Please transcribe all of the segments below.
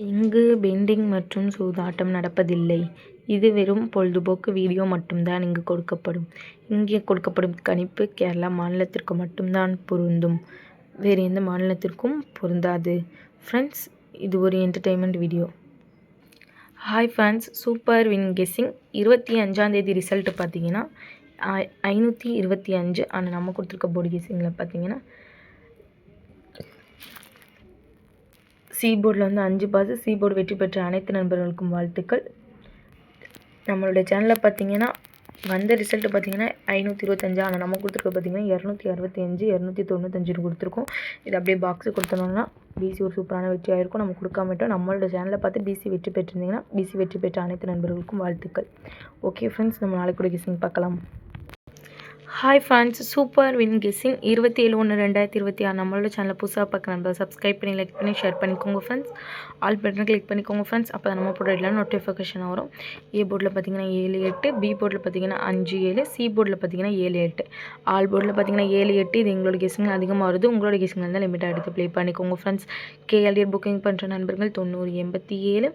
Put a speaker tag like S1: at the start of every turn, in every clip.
S1: இங்கு பெண்டிங் மற்றும் சூதாட்டம் நடப்பதில்லை. இது வெறும் பொழுதுபோக்கு வீடியோ மட்டும்தான் இங்கு கொடுக்கப்படும். இங்கே கொடுக்கப்படும் கணிப்பு கேரளா மாநிலத்திற்கு மட்டும்தான் பொருந்தும். வேறு எந்த மாநிலத்திற்கும் பொருந்தாது. ஃப்ரெண்ட்ஸ் இது ஒரு entertainment video. Hi friends super win guessing இருபத்தி அஞ்சாந்தேதி ரிசல்ட் பார்த்தீங்கன்னா ஐநூற்றி இருபத்தி அஞ்சு ஆனால் நம்ம கொடுத்துருக்க போர்டு கெஸ்ஸிங்கில் பார்த்தீங்கன்னா சி போர்டில் வந்து அஞ்சு பாஸ் சி போர்டு வெற்றி பெற்ற அனைத்து நண்பர்களுக்கும் வாழ்த்துக்கள். நம்மளுடைய சேனலில் பார்த்தீங்கன்னா வந்த ரிசல்ட்டு பார்த்தீங்கன்னா ஐநூற்றி இருபத்தஞ்சு ஆனால் நம்ம கொடுத்துருக்க பார்த்தீங்கன்னா இரநூத்தி அறுபத்தி அஞ்சு இரநூத்தி தொண்ணூத்தஞ்சுன்னு கொடுத்துருக்கோம். இது அப்படியே பாக்ஸு கொடுத்தோம்னா பிசி ஒரு சூப்பரான வெற்றி ஆகிருக்கும் நம்ம கொடுக்காமட்டோம் நம்மளோட சேனலை பார்த்து பிசி வெற்றி பெற்றிருந்தீங்கன்னா பிசி வெற்றி பெற்ற அனைத்து நண்பர்களுக்கும் வாழ்த்துக்கள். ஓகே ஃப்ரெண்ட்ஸ் நம்ம நாளைக்கு கூட கிசிங் பார்க்கலாம். Hi friends super win guessing இருபத்தி ஏழு ஒன்று ரெண்டாயிரத்தி இருபத்தி ஆறு. நம்மளோட சேனலில் புதுசாக பார்க்க நம்ம சப்ஸ்கிரைப் பண்ணி லைக் பண்ணி ஷேர் பண்ணிக்கோங்க ஃப்ரெண்ட்ஸ் ஆல் பட்டன் கிளிக் பண்ணிக்கோங்க ஃப்ரெண்ட்ஸ் அப்போ நம்ம போட எல்லாம் நோட்டிஃபிகேஷன் வரும். ஏ போர்டில் பார்த்தீங்கன்னா ஏழு எட்டு. பி போர்டில் பார்த்தீங்கன்னா அஞ்சு ஏழு. சி போர்டில் பார்த்தீங்கன்னா ஏழு எட்டு. ஆல் போர்டில் பார்த்தீங்கன்னா ஏழு எட்டு. இது எங்களோட கெஸ்ஸிங் அதிகமாக வருது. உங்களோட கெஸ்ஸிங் இருந்தால் லிமிட்டாக எடுத்து ப்ளே பண்ணிக்கோங்க ஃப்ரெண்ட்ஸ் கேஎல்டிஆர் புக்கிங் பண்ணுற நண்பர்கள் தொண்ணூறு எண்பத்தி ஏழு.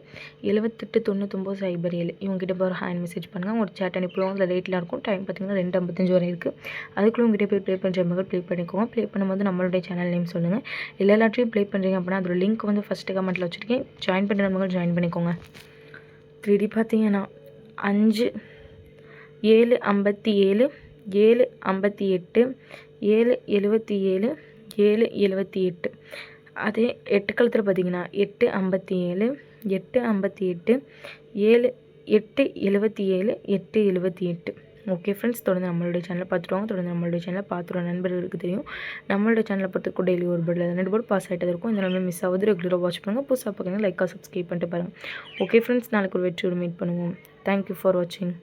S1: எழுபத்தெட்டு தொண்ணூத்தொம்பது சைபர் ஏழு. இவங்ககிட்ட போகிற ஹேண்ட் மெசேஜ் பண்ணுங்கள் ஒரு சேட் அனுப்பிடுவோம். அதில் ரேட்டில் இருக்கும். டைம் பார்த்தீங்கன்னா ரெண்டு ஐம்பத்தஞ்சு வரை இருக்குது அதுக்குள்ளே உங்ககிட்ட போய் ப்ளே பண்ணுற மகள் ப்ளே பண்ணிக்கோங்க. ப்ளே பண்ணும்போது நம்மளுடைய சேனல் நேம் சொல்லுங்கள் எல்லாத்தையும் ப்ளே பண்ணுறீங்க அப்படின்னா அதோட லிங்க் வந்து ஃபஸ்ட்டு கமெண்ட்டில் வச்சுருக்கேன். ஜாயின் பண்ணுற மகள் ஜாயின் பண்ணிக்கோங்க. த்ரீ பார்த்தீங்கன்னா அஞ்சு ஏழு ஐம்பத்தி ஏழு ஏழு ஐம்பத்தி எட்டு ஏழு எழுபத்தி ஏழு ஏழு எழுபத்தி எட்டு அதே எட்டு கழுத்தில் பார்த்தீங்கன்னா எட்டு ஐம்பத்தி ஏழு எட்டு ஐம்பத்தி எட்டு ஏழு எட்டு எழுபத்தி ஏழு எட்டு எழுபத்தி எட்டு ஓகே ஃப்ரெண்ட்ஸ் தொடர்ந்து நம்மளுடைய சேனலை பார்த்துருவாங்க தொடர்ந்து நம்மளுடைய சேனலை பார்த்துருவோம் நண்பர்களுக்கு தெரியும். நம்மளுடைய சேனலை பொறுத்தவரைக்கும் டெய்லி ஒரு போர்டில் ரெண்டு போர்டு பாஸ் ஆகிட்டு இருக்கும். இந்த நம்ம மிஸ் ஆகுது. ரெகுலராக வாட்ச் பண்ணுங்கள் புதுசாக பார்க்குறீங்க லைக்காக சப்ஸ்கிரைப் பண்ணிட்டு பாருங்கள் ஓகே ஃப்ரெண்ட்ஸ் நாளைக்கு ஒரு வெற்றியோடு மீட் பண்ணுவோம். தேங்க்யூ ஃபார் வாட்சிங்